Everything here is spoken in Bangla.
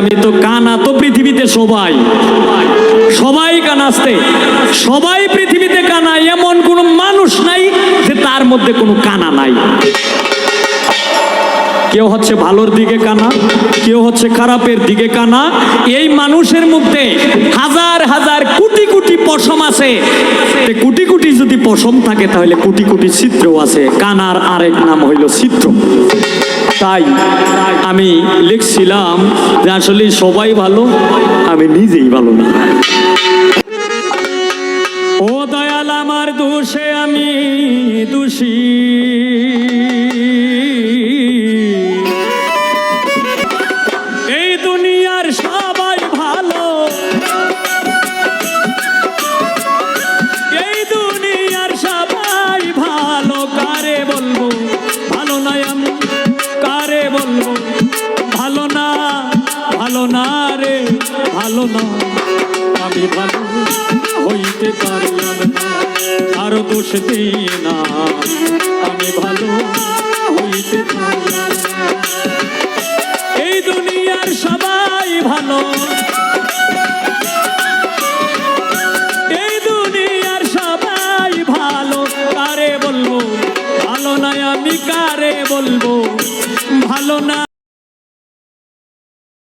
আমি তো কানা, তো পৃথিবীতে সবাই। সবাই কানাস্তে সবাই পৃথিবীতে কানা, এমন কোনো মানুষ নাই যে তার মধ্যে কোনো কানা নাই। কেউ হচ্ছে ভালোর দিকে কানা, কেউ হচ্ছে খারাপের দিকে কানা। এই মানুষের মধ্যে হাজার হাজার কোটি কোটি পশম আছে। কোটি কোটি যদি পশম থাকে, তাহলে কোটি কোটি চিত্র আছে। কানার আরেক নাম হইল চিত্র তাই আমি লিখছিলাম যে আসলে সবাই ভালো, আমি নিজেই ভালো না। ও দয়াল, আমার দোষে আমি দোষী। এই দুনিয়ার সবাই ভালো। এই দুনিয়ার সবাই ভালো বলব? বলব, ভালো না ভালো না রে, ভালো না। আমি ভালো হইতে পারলাম না আরও দোষ না। আমি ভালো হইতে এই দুনিয়ার সবাই ভালো। এই দুনিয়ার সবাই ভালো। কারে বলব? ভালো আমি কারে বলব?